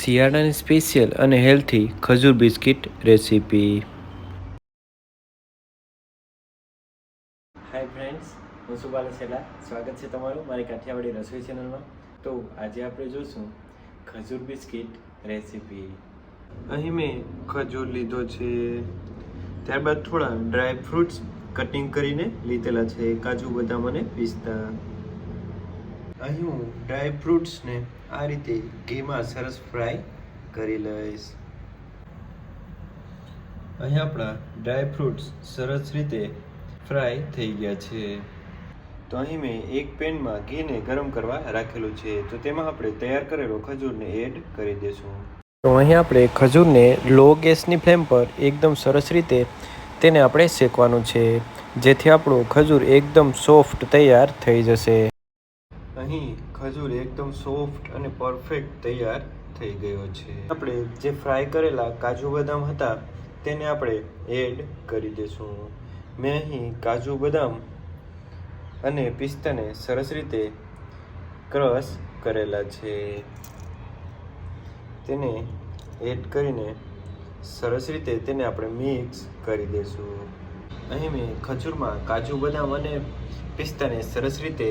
શિયાળાની સ્પેશિયલ અને હેલ્થી ખજૂર બિસ્કિટ રેસીપી. હાય ફ્રેન્ડ્સ હું સુબાલ સેલા. સ્વાગત છે તમારું મારી કાઠિયાવાડી રસોઈ ચેનલમાં તો આજે આપણે જોઈશું ખજૂર બિસ્કિટ રેસીપી. અહીં મેં ખજૂર લીધો છે. ત્યારબાદ થોડા ડ્રાય ફ્રૂટ્સ કટિંગ કરીને લીધેલા છે. કાજુ બદામ અને પિસ્તા. અહીં હું ડ્રાય ફ્રૂટ્સને આ રીતે ઘીમાં સરસ ફ્રાય કરી લઈશ. અહીં આપણા ડ્રાય ફ્રૂટ્સ સરસ રીતે ફ્રાય થઈ ગયા છે. તો અહીં મેં એક પેનમાં ઘીને ગરમ કરવા રાખેલું છે. તો તેમાં આપણે તૈયાર કરેલો ખજૂરને એડ કરી દઈશું. તો અહીં આપણે ખજૂરને લો ગેસની ફ્લેમ પર એકદમ સરસ રીતે તેને આપણે શેકવાનું છે. જેથી આપણું ખજૂર એકદમ સોફ્ટ તૈયાર થઈ જશે. અહીં ખજૂર એકદમ સોફ્ટ અને પરફેક્ટ તૈયાર થઈ ગયો છે. આપણે જે ફ્રાય કરેલા કાજુ બદામ હતા, તેને આપણે એડ કરી દઈશું મેં અહીં કાજુ બદામ અને પિસ્તાને સરસ રીતે ક્રશ કરેલા છે. તેને એડ કરીને સરસ રીતે તેને આપણે મિક્સ કરી દઈશું અહીં મેં ખજૂરમાં કાજુ બદામ અને પિસ્તાને સરસ રીતે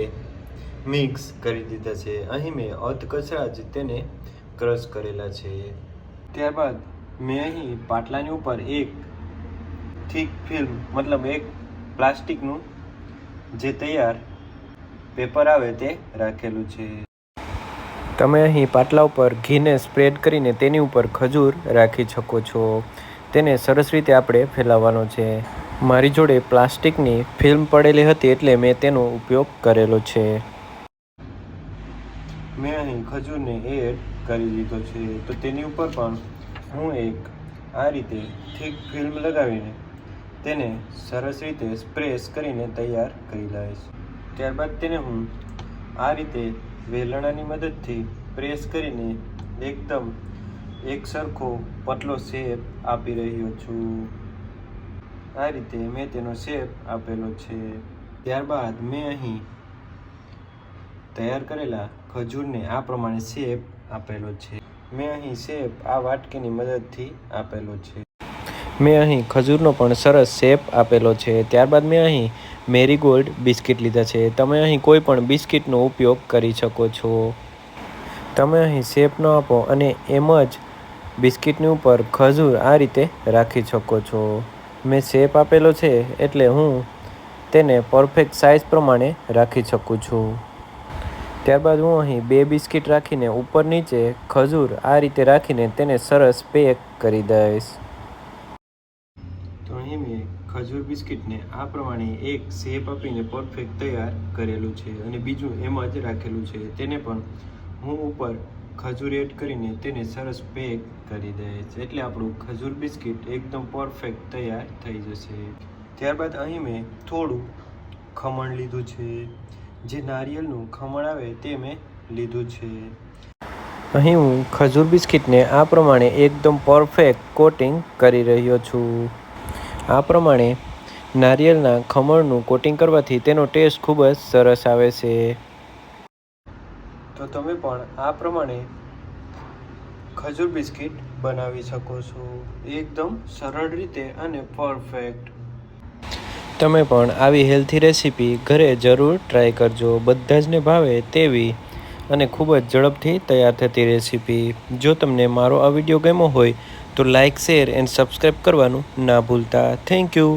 મિક્સ કરી દીધા છે. અહીં મેં અધકચરા જ તેને ક્રશ કરેલા છે. ત્યારબાદ મેં અહીં પાટલાની ઉપર એક થીક ફિલ્મ, મતલબ એક પ્લાસ્ટિકનું જે તૈયાર પેપર આવે તે રાખેલું છે. તમે અહીં પાટલા ઉપર ઘીને સ્પ્રેડ કરીને તેની ઉપર ખજૂર રાખી શકો છો. તેને સરસ રીતે આપણે ફેલાવવાનો છે. મારી જોડે પ્લાસ્ટિકની ફિલ્મ પડેલી હતી એટલે મેં તેનો ઉપયોગ કરેલો છે. મેં અહીં ખજૂરને એડ કરી દીધો છે. તો તેની ઉપર પણ હું એક આ રીતે થીક ફિલ્મ લગાવીને તેને સરસ રીતે સ્પ્રેસ કરીને તૈયાર કરી લઈશ. ત્યારબાદ તેને હું આ રીતે વેલણાની મદદથી પ્રેસ કરીને એકદમ એક સરખો પતલો શેપ આપી રહ્યો છું. આ રીતે મેં તેનો શેપ આપેલો છે. ત્યારબાદ મેં અહીં તૈયાર કરેલા ખજૂરને આ પ્રમાણે શેપ આપેલો છે. મેં અહીં શેપ આ વાટકીની મદદથી આપેલો છે. મેં અહીં ખજૂરનો પણ સરસ શેપ આપેલો છે. ત્યારબાદ મેં અહીં મેરીગોલ્ડ બિસ્કિટ લીધા છે. તમે અહીં કોઈ પણ બિસ્કિટનો ઉપયોગ કરી શકો છો. તમે અહીં શેપ ન આપો અને એમ જ બિસ્કિટની ઉપર ખજૂર આ રીતે રાખી શકો છો. મેં શેપ આપેલો છે એટલે હું તેને પરફેક્ટ સાઇઝ પ્રમાણે રાખી શકું છું. ત્યારબાદ હું અહીં બે બિસ્કિટ રાખીને ઉપર નીચે ખજૂર આ રીતે રાખીને તેને સરસ પેક કરી દઈશ. તો અહીં મેં ખજૂર બિસ્કિટને આ પ્રમાણે એક શેપ આપીને પરફેક્ટ તૈયાર કરેલું છે અને બીજું એમ જ રાખેલું છે. તેને પણ હું ઉપર ખજૂર એડ કરીને તેને સરસ પેક કરી દઈશ. એટલે આપણું ખજૂર બિસ્કિટ એકદમ પરફેક્ટ તૈયાર થઈ જશે. ત્યારબાદ અહીં મેં થોડું ખમણ લીધું છે. જે નારિયેળનું ખમણ આવે તે મેં લીધું છે. અહીં હું ખજૂર બિસ્કિટને આ પ્રમાણે એકદમ પરફેક્ટ કોટિંગ કરી રહ્યો છું. આ પ્રમાણે નારિયેળના ખમણનું કોટિંગ કરવાથી તેનો ટેસ્ટ ખૂબ જ સરસ આવે છે. તો તમે પણ આ પ્રમાણે ખજૂર બિસ્કિટ બનાવી શકો છો. એકદમ સરળ રીતે અને પરફેક્ટ. તમે પણ આવી હેલ્થી રેસીપી ઘરે જરૂર ટ્રાય કરજો. બધા જને ભાવે તેવી અને ખૂબ જ ઝડપથી તૈયાર થતી રેસીપી જો તમને મારો આ વીડિયો ગમ્યો હોય તો લાઇક શેર એન્ડ સબસ્ક્રાઈબ કરવાનું ના ભૂલતા. Thank you